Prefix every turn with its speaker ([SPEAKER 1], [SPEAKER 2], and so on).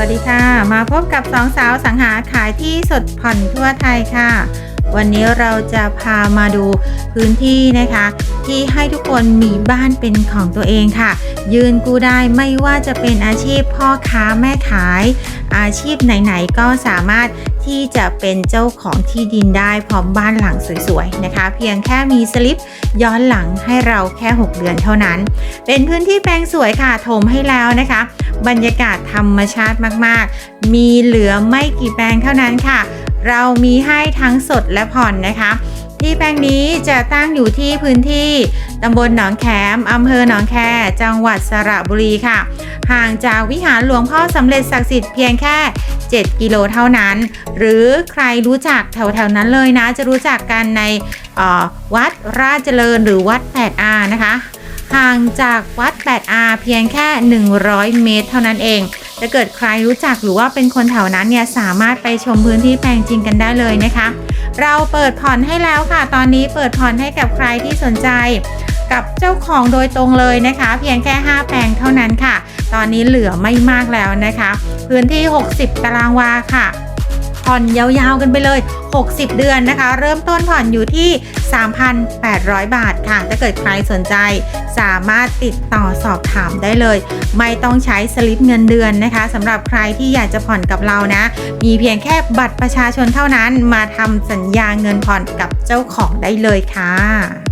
[SPEAKER 1] วัสดีค่ะ มาพบกับสองสาวสังหาขายที่สดผ่อนทั่วไทยค่ะ วันนี้เราจะพามาดูพื้นที่นะคะ ที่ให้ทุกคนมีบ้านเป็นของตัวเองค่ะ ยืนกู้ได้ไม่ว่าจะเป็นอาชีพพ่อค้าแม่ขาย อาชีพไหนๆก็สามารถที่จะเป็นเจ้าของที่ดินได้พร้อมบ้านหลังสวยๆนะคะ เพียงแค่มีสลิปย้อนหลังให้เราแค่ 6 เดือนเท่านั้น เป็นพื้นที่แปลงสวยค่ะถมให้แล้วนะคะ บรรยากาศธรรมชาติมากๆ มีเหลือไม่กี่แปลงเท่านั้นค่ะ เรามีให้ทั้งสดและผ่อนนะคะที่แปลงนี้จะตั้งอยู่ที่พื้นที่ตำบลหนองแขมอำเภอหนองแค จังหวัดสระบุรีค่ะ ห่างจากวิหารหลวงพ่อสำเร็จศักดิ์สิทธิ์เพียงแค่ 7 กิโลเท่านั้น หรือใครรู้จักแถวๆนั้นเลยนะ จะรู้จักกันในออวัดราชเจริญหรือวัด 8R นะคะ ห่างจากวัด 8R เพียงแค่ 100 เมตร เท่านั้นเอง ถ้าเกิดใครรู้จักหรือว่าเป็นคนแถวนั้นเนี่ยสามารถไปชมพื้นที่แปลงจริงกันได้เลยนะคะ เราเปิดผ่อนให้แล้วค่ะ ตอนนี้เปิดผ่อนให้กับใครที่สนใจกับเจ้าของโดยตรงเลยนะคะ เพียงแค่ 5 แปลงเท่านั้นค่ะ ตอนนี้เหลือไม่มากแล้วนะคะ พื้นที่ 60 ตารางวาค่ะ ผ่อนยาวๆกันไปเลย 60 เดือนนะคะ เริ่มต้นผ่อนอยู่ที่ 3,800 บาทค่ะ ถ้าเกิดใครสนใจ สามารถติดต่อสอบถามได้เลย ไม่ต้องใช้สลิปเงินเดือนนะคะสำหรับใครที่อยากจะผ่อนกับเรานะ มีเพียงแค่บัตรประชาชนเท่านั้นมาทำสัญญาเงินผ่อนกับเจ้าของได้เลยค่ะ